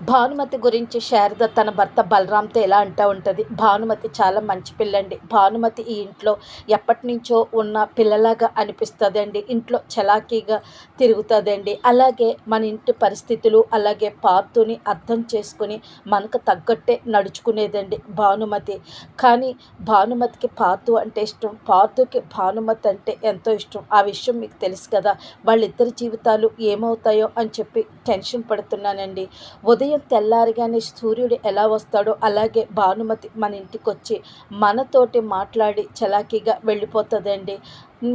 Bhanumathi గురించి శారద తన భర్త బలరామ్తో ఎలా అంటూ ఉంటుంది? భానుమతి చాలా మంచి పిల్లండి. భానుమతి ఈ ఇంట్లో ఎప్పటి నుంచో ఉన్న పిల్లలాగా అనిపిస్తుందండి. ఇంట్లో చలాకీగా తిరుగుతుందండి. అలాగే మన ఇంటి పరిస్థితులు అలాగే పార్తుని అర్థం చేసుకుని మనకు తగ్గట్టే నడుచుకునేదండి భానుమతి. కానీ భానుమతికి పార్తు అంటే ఇష్టం. పార్తుకి భానుమతి అంటే ఎంతో ఇష్టం. ఆ విషయం మీకు తెలుసు కదా. వాళ్ళిద్దరి జీవితాలు ఏమవుతాయో అని చెప్పి టెన్షన్ పడుతున్నానండి. ఉదయం తెల్లారిగానే సూర్యుడు ఎలా వస్తాడో అలాగే భానుమతి మన ఇంటికి వచ్చి మనతోటి మాట్లాడి చలాకీగా వెళ్ళిపోతుందండి.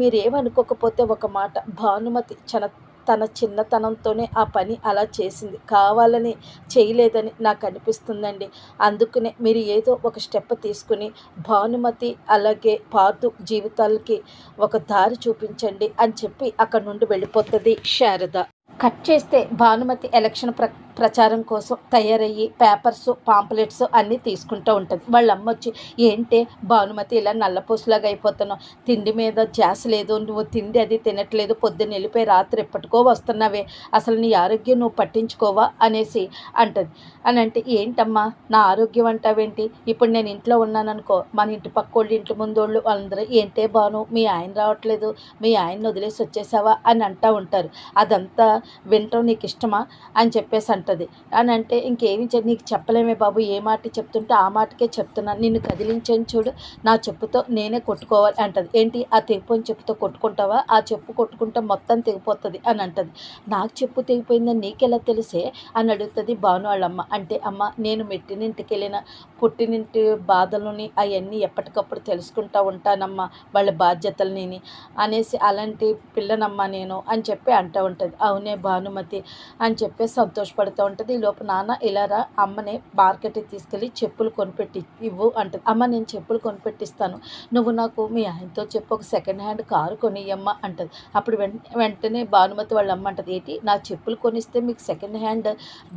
మీరు ఏమనుకోకపోతే ఒక మాట భానుమతి చన తన చిన్నతనంతోనే ఆ పని అలా చేసింది. కావాలని చేయలేదని నాకు అనిపిస్తుందండి అందుకనే మీరు ఏదో ఒక స్టెప్ తీసుకుని భానుమతి అలాగే పార్థు జీవితాలకి ఒక దారి చూపించండి అని చెప్పి అక్కడ నుండి వెళ్ళిపోతుంది. శారద కట్ చేస్తే భానుమతి ఎలక్షన్ ప్ర ప్రచారం కోసం తయారయ్యి పేపర్స్ పాంప్లెట్స్ అన్నీ తీసుకుంటూ ఉంటుంది. వాళ్ళ అమ్మ వచ్చి ఏంటే భానుమతి ఇలా నల్లపూసలాగా అయిపోతున్నావు? తిండి మీద జాస్ లేదు. నువ్వు తిండి అది తినట్లేదు. పొద్దున్న వెళ్ళిపోయి రాత్రి ఎప్పటికో వస్తున్నావే. అసలు నీ ఆరోగ్యం నువ్వు పట్టించుకోవా? అనేసి అంటది. అని అంటే ఏంటమ్మా? నా ఆరోగ్యం అంటావేంటి? ఇప్పుడు నేను ఇంట్లో ఉన్నాననుకో మన ఇంటి పక్క వాళ్ళు ఇంటి ముందోళ్ళు వాళ్ళందరూ ఏంటే బాను మీ ఆయన రావట్లేదు. మీ ఆయన్ని వదిలేసి వచ్చేసావా? అని అంటూ ఉంటారు. అదంతా వినటం నీకు ఇష్టమా అని చెప్పేసి అంటది. అని అంటే ఇంకేమి నీకు చెప్పలేమే బాబు ఏ మాట చెప్తుంటే ఆ మాటకే చెప్తున్నాను. నిన్ను కదిలించని చూడు నా చెప్పుతో నేనే కొట్టుకోవాలి అంటది. ఏంటి? ఆ తెగిపోయిన చెప్పుతో కొట్టుకుంటావా? ఆ చెప్పు కొట్టుకుంటే మొత్తం తెగిపోతుంది అని అంటది. నాకు చెప్పు తెగిపోయిందని నీకెలా తెలిసే అని అడుగుతుంది భాను వాళ్ళమ్మ. అంటే అమ్మ నేను మెట్టినింటికి వెళ్ళిన పుట్టినింటి బాధలని అవన్నీ ఎప్పటికప్పుడు తెలుసుకుంటా ఉంటానమ్మా వాళ్ళ బాధ్యతలని అనేసి అలాంటి పిల్లనమ్మా నేను అని చెప్పి అంటూ ఉంటుంది. అవునే భానుమతి అని చెప్పి సంతోషపడుతూ ఉంటుంది. ఈ లోపు నాన్న ఇలారా అమ్మని మార్కెట్కి తీసుకెళ్ళి చెప్పులు కొనిపెట్టి ఇవ్వు అంటుంది. అమ్మ నేను చెప్పులు కొనిపెట్టిస్తాను. నువ్వు నాకు మీ ఆయనతో చెప్పు ఒక సెకండ్ హ్యాండ్ కారు కొనియమ్మ అంటది. అప్పుడు వెంట వెంటనే భానుమతి వాళ్ళ అమ్మ అంటది ఏంటి నా చెప్పులు కొనిస్తే మీకు సెకండ్ హ్యాండ్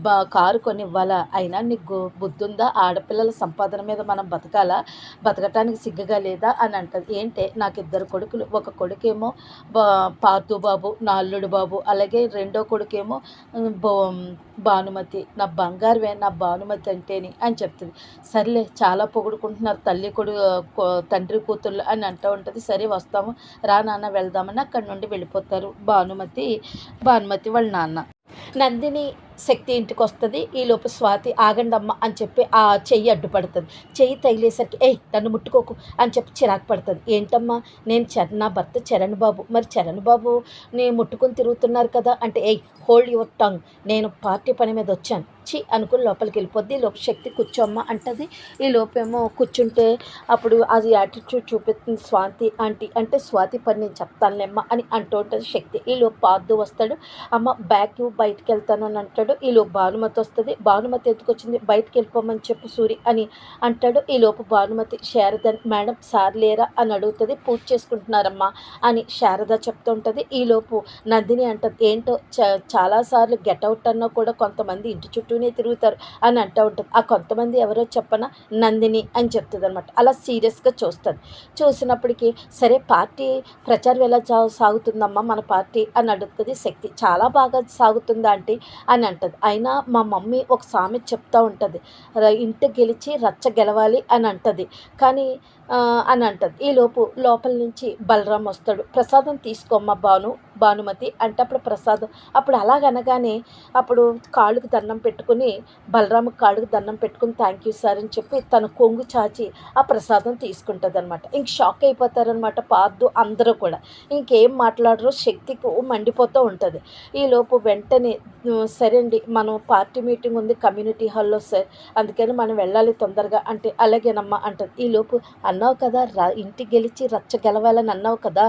బా కారు కొనివ్వాలా? అయినా నీకు బుద్ధుందా? ఆడపిల్లల సంపాదన మీద మనం బతకాలా? బతకటానికి సిగ్గుగా లేదా? అని అంటది. ఏంటే నాకు ఇద్దరు కొడుకులు ఒక కొడుకేమో పార్థు బాబు నా అల్లుడు బాబు అలాగే రెండో కొడుకేమో బో భానుమతి నా బంగారువే నా భానుమతి అంటేని అని చెప్తుంది. సర్లే చాలా పొగుడుకుంటున్నారు తల్లి కొడు తండ్రి కూతుళ్ళు అని అంటూ ఉంటుంది. సరే వస్తాము. రా నాన్న వెళ్దామని అక్కడి నుండి వెళ్ళిపోతారు భానుమతి భానుమతి వాళ్ళ నాన్న. నందిని శక్తి ఇంటికి వస్తుంది ఈలోపు స్వాతి ఆగండమ్మ అని చెప్పి ఆ చెయ్యి అడ్డుపడుతుంది. చెయ్యి తగిలేసరికి ఏయ్ నన్ను ముట్టుకోకు అని చెప్పి చిరాకు పడుతుంది. ఏంటమ్మా నేను చరణ్ నా భర్త చరణ్ బాబు. మరి చరణ్ బాబు నీ ముట్టుకుని తిరుగుతున్నారు కదా అంటే ఏయ్ హోల్డ్ యువర్ టంగ్ నేను పార్టీ పని మీద వచ్చాను. చి అనుకుని లోపలికి వెళ్ళిపోద్ది. లోపు శక్తి కూర్చోమ్మ అంటది. ఈ లోపేమో కూర్చుంటే అప్పుడు అది యాటిట్యూడ్ చూపిస్తుంది స్వాతి ఆంటీ. అంటే స్వాతి పని నేను చెప్తానులేమ్మ అని అంటూ ఉంటుంది శక్తి. ఈ లోపు పాదు వస్తాడు. అమ్మ బ్యాగ్ బయటికి వెళ్తాను అని అంటాడు. ఈలోపు భానుమతి వస్తుంది. భానుమతి ఎందుకు వచ్చింది? బయటికి వెళ్ళిపోమని చెప్పు సూరి అని అంటాడు. ఈలోపు భానుమతి శారద మేడం సార్ లేరా? అని అడుగుతుంది. పూజ చేసుకుంటున్నారమ్మా అని శారద చెప్తూ ఉంటుంది. నందిని అంటది ఏంటో చ చాలాసార్లు గెటౌట్ అన్నా కూడా కొంతమంది ఇంటి చుట్టూనే తిరుగుతారు అని అంటూ ఉంటుంది. ఆ కొంతమంది ఎవరో చెప్పన? నందిని అని చెప్తుంది అనమాట అలా సీరియస్గా చూస్తుంది. చూసినప్పటికీ సరే పార్టీ ప్రచారం ఎలా సాగుతుందమ్మా మన పార్టీ? అని అడుగుతుంది శక్తి. చాలా బాగా సాగుతుంది ఆంటీ? అని అంటది. అయినా మా మమ్మీ ఒక సామెత చెప్తూ ఉంటుంది. ర- ఇంటి గెలిచి రచ్చ గెలవాలి అని అంటది. కానీ అని అంటది. ఈలోపు లోపల నుంచి బలరాం వస్తాడు. ప్రసాదం తీసుకోమ్మ భాను భానుమతి అంటే అప్పుడు ప్రసాదం. అప్పుడు అలాగనగానే అప్పుడు కాళ్ళకు దండం పెట్టుకుని బలరాము కాళ్ళకు దండం పెట్టుకుని థ్యాంక్ యూ సార్ అని చెప్పి తన కొంగు చాచి ఆ ప్రసాదం తీసుకుంటుంది అనమాట ఇంక షాక్ అయిపోతారనమాట పార్దు అందరూ కూడా. ఇంకేం మాట్లాడరు శక్తికి మండిపోతూ ఉంటుంది. ఈలోపు వెంటనే సరే అండి మనం పార్టీ మీటింగ్ ఉంది కమ్యూనిటీ హాల్లో సార్. అందుకని మనం వెళ్ళాలి తొందరగా. అంటే అలాగేనమ్మా అంటది. ఈలోపు అన్నావు కదా రా ఇంటి గెలిచి రచ్చ గెలవాలని అన్నావు కదా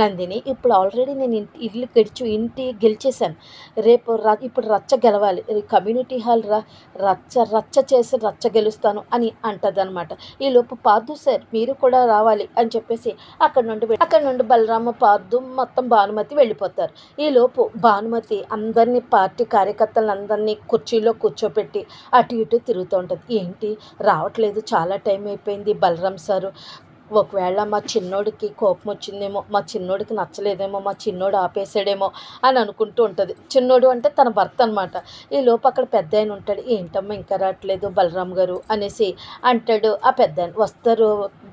నందిని. ఇప్పుడు ఆల్రెడీ నేను ఇంటి ఇల్లు గెలిచి ఇంటి గెలిచేశాను. రేపు రా ఇప్పుడు రచ్చ గెలవాలి. కమ్యూనిటీ హాల్ రా రచ్చ రచ్చ చేసి రచ్చ గెలుస్తాను అని అంటదనమాట. ఈలోపు పార్దు సార్ మీరు కూడా రావాలి అని చెప్పేసి అక్కడ నుండి అక్కడ నుండి బలరామ పార్దు మొత్తం భానుమతి వెళ్ళిపోతారు. ఈలోపు భానుమతి అందరినీ పార్టీ కార్యకర్తలందరినీ కుర్చీలో కూర్చోపెట్టి అటు ఇటు తిరుగుతూ ఉంటుంది. ఏంటి? రావట్లేదు చాలా టైం అయిపోయింది బలరాం సారు. ఒకవేళ మా చిన్నోడికి కోపం వచ్చిందేమో మా చిన్నోడికి నచ్చలేదేమో మా చిన్నోడు ఆపేసాడేమో అని అనుకుంటూ ఉంటుంది. చిన్నోడు అంటే తన భర్త అనమాట ఈ లోపు అక్కడ పెద్ద ఆయన ఉంటాడు. ఏంటమ్మా ఇంకా రావట్లేదు బలరాం గారు అనేసి అంటాడు ఆ పెద్ద ఆయన. వస్తారు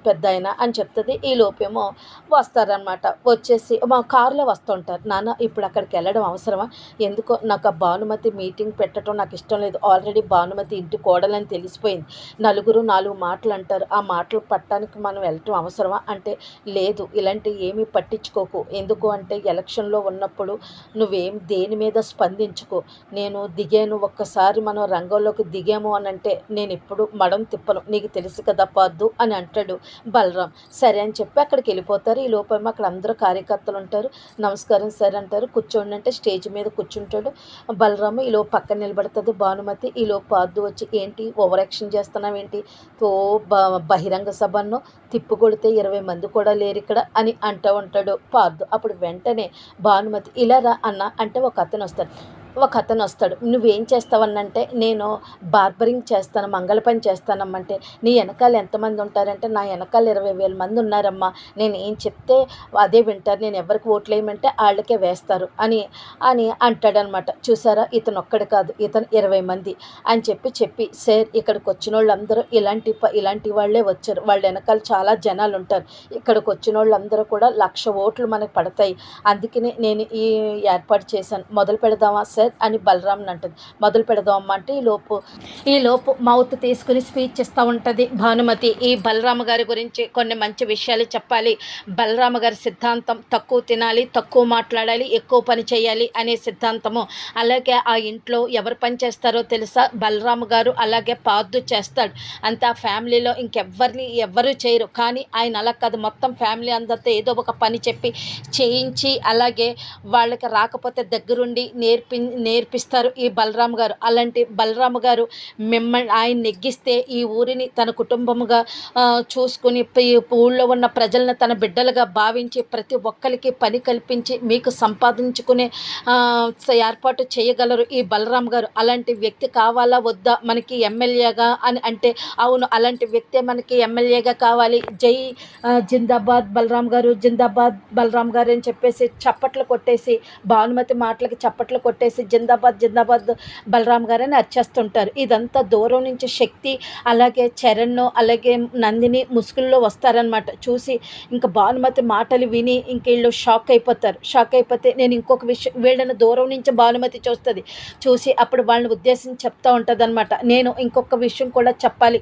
పెద్ద ఆయన అని చెప్తుంది. ఈ లోపేమో వస్తారనమాట వచ్చేసి మా కారులో వస్తుంటారు. నాన్న ఇప్పుడు అక్కడికి వెళ్ళడం అవసరమా? ఎందుకో నాకు ఆ భానుమతి మీటింగ్ పెట్టడం నాకు ఇష్టం లేదు. ఆల్రెడీ భానుమతి ఇంటి కోడలని తెలిసిపోయింది. నలుగురు నాలుగు మాటలు అంటారు ఆ మాటలు పట్టడానికి మనం వెళ్ళటం అవసరమా? అంటే లేదు ఇలాంటి ఏమీ పట్టించుకోకు. ఎందుకు అంటే ఎలక్షన్లో ఉన్నప్పుడు నువ్వేం దేని మీద స్పందించుకో? నేను దిగాను ఒక్కసారి మనం రంగంలోకి దిగాము అని అంటే నేను ఇప్పుడు మడం తిప్పను. నీకు తెలుసు కదా పద్దు అని అంటాడు బలరాం. సరే అని చెప్పి అక్కడికి వెళ్ళిపోతారు. ఈ లోపేమో అక్కడ అందరూ కార్యకర్తలు ఉంటారు. నమస్కారం సార్ అంటారు. కూర్చోండి అంటే స్టేజ్ మీద కూర్చుంటాడు బలరాము. ఈ పక్కన నిలబడుతుంది భానుమతి. ఈలో పాదు వచ్చి ఏంటి? ఓవర్ యాక్షన్ చేస్తున్నావు ఏంటి తో బ- బహిరంగ సభను తిప్పు కొడితే ఇరవై మంది కూడా లేరు ఇక్కడ అని అంటూ ఉంటాడు. పార్దు అప్పుడు వెంటనే భానుమతి ఇలా రా అన్న అంటే ఒక అతను వస్తాడు. ఒక అతను వస్తాడు. నువ్వేం చేస్తావన్నంటే నేను బార్బరింగ్ చేస్తాను మంగళ పని చేస్తానమ్మంటే నీ వెనకాల ఎంతమంది ఉంటారంటే నా వెనకాల ఇరవై వేల మంది ఉన్నారమ్మా. నేను ఏం చెప్తే అదే వింటారు. నేను ఎవరికి ఓట్లు వేయమంటే వాళ్ళకే వేస్తారు అని అని అంటాడనమాట. చూసారా? ఇతను ఒక్కడు కాదు. ఇతను ఇరవై మంది అని చెప్పి చెప్పి సార్ ఇక్కడికి వచ్చిన వాళ్ళందరూ ఇలాంటి ప- ఇలాంటి వాళ్ళే వచ్చారు. వాళ్ళ వెనకాల చాలా జనాలు ఉంటారు ఇక్కడికి వచ్చిన వాళ్ళందరూ కూడా లక్ష ఓట్లు మనకు పడతాయి. అందుకనే నేను ఈ ఏర్పాటు చేశాను. మొదలు పెడదామా సార్? అని బలరామ్ని అంటుంది. మొదలు పెడదాం అంటే ఈ లోపు ఈ లోపు మౌత్ తీసుకుని స్పీచ్ ఇస్తూ ఉంటుంది భానుమతి. ఈ బలరామ గారి గురించి కొన్ని మంచి విషయాలు చెప్పాలి. బలరామ గారి సిద్ధాంతం తక్కువ తినాలి తక్కువ మాట్లాడాలి ఎక్కువ పని చేయాలి అనే సిద్ధాంతము. అలాగే ఆ ఇంట్లో ఎవరు పని చేస్తారో తెలుసా? బలరామ గారు అలాగే పాదు చేస్తాడు. అంతే ఆ ఫ్యామిలీలో ఇంకెవ్వరిని ఎవ్వరూ చేయరు. కానీ ఆయన అలా కాదు. మొత్తం ఫ్యామిలీ అందరితో ఏదో ఒక పని చెప్పి చేయించి అలాగే వాళ్ళకి రాకపోతే దగ్గరుండి నేర్పి నేర్పిస్తారు ఈ బలరామ్ గారు. అలాంటి బలరామ్ గారు మిమ్మల్ని ఆయన నెగ్గిస్తే ఈ ఊరిని తన కుటుంబముగా చూసుకుని ఊళ్ళో ఉన్న ప్రజలను తన బిడ్డలుగా భావించి ప్రతి ఒక్కరికి పని కల్పించి మీకు సంపాదించుకునే ఏర్పాటు చేయగలరు ఈ బలరాం గారు. అలాంటి వ్యక్తి కావాలా వద్దా? మనకి ఎమ్మెల్యేగా అని అంటే అవును అలాంటి వ్యక్తే మనకి ఎమ్మెల్యేగా కావాలి. జై జిందాబాద్ బలరాం గారు జిందాబాద్ బలరాం గారు అని చెప్పేసి చప్పట్లు కొట్టేసి భానుమతి మాటలకి చప్పట్లు కొట్టేసి జిందాబాద్ జిందాబాద్ బలరాం గారు అని అర్చేస్తుంటారు. ఇదంతా దూరం నుంచి శక్తి అలాగే చరణ్ అలాగే నందిని ముసుగుల్లో వస్తారనమాట చూసి ఇంకా భానుమతి మాటలు విని ఇంక వీళ్ళు షాక్ అయిపోతారు. షాక్ అయిపోతే నేను ఇంకొక విషయం వీళ్ళని దూరం నుంచి భానుమతి చూస్తుంది. చూసి అప్పుడు వాళ్ళని ఉద్దేశించి చెప్తా ఉంటుంది అనమాట నేను ఇంకొక విషయం కూడా చెప్పాలి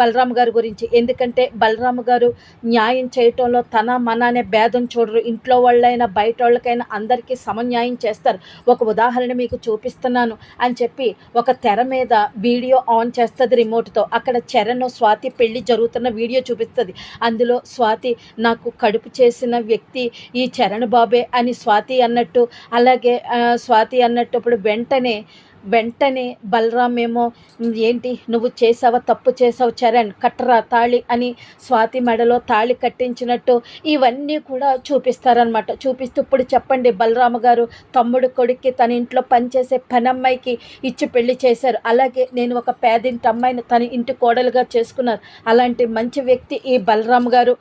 బలరామ్ బలరాం గారి గురించి. ఎందుకంటే బలరాం గారు న్యాయం చేయటంలో తన మన అనే భేదం చూడరు. ఇంట్లో వాళ్ళైనా బయట వాళ్ళకైనా అందరికీ సమన్యాయం చేస్తారు. ఒక ఉదాహరణ మీకు చూపిస్తున్నాను అని చెప్పి ఒక తెర మీద వీడియో ఆన్ చేస్తుంది రిమోట్తో. అక్కడ చరణ్ స్వాతి పెళ్ళి జరుగుతున్న వీడియో చూపిస్తుంది. అందులో స్వాతి నాకు కడుపు చేసిన వ్యక్తి ఈ చరణ్ బాబే అని స్వాతి అన్నట్టు అలాగే స్వాతి అన్నట్టు ఇప్పుడు వెంటనే వెంటనే బలరాం ఏమో ఏంటి? నువ్వు చేసావా? తప్పు చేసావు? చరణ్ కట్టరా తాళి అని స్వాతి మెడలో తాళి కట్టించినట్టు ఇవన్నీ కూడా చూపిస్తారనమాట చూపిస్తూ ఇప్పుడు చెప్పండి బలరామ గారు తమ్ముడు కొడుక్కి తన ఇంట్లో పనిచేసే పనమ్మాయికి ఇచ్చి పెళ్ళి చేశారు. అలాగే నేను ఒక పేదింటి అమ్మాయిని తన ఇంటి కోడలుగా చేసుకున్నారు అలాంటి మంచి వ్యక్తి ఈ బలరామ్ గారు.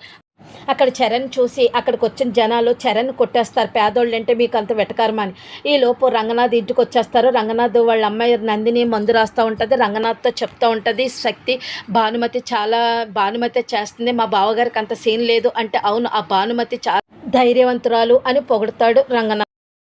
అక్కడ చరణ్ చూసి అక్కడికి వచ్చిన జనాలు చరణ్ కొట్టేస్తారు పేదోళ్ళు అంటే మీకు అంత వెటకారమా అని. ఈ లోపు రంగనాథ్ ఇంటికి వచ్చేస్తారు. రంగనాథ్ వాళ్ళ అమ్మాయి నందిని మందు రాస్తూ ఉంటుంది. రంగనాథ్తో చెప్తూ ఉంటుంది శక్తి భానుమతి చాలా భానుమతి చేస్తుంది. మా బావగారికి అంత సీన్ లేదు అంటే అవును ఆ భానుమతి చాలా ధైర్యవంతురాలు అని పొగుడతాడు రంగనాథ్.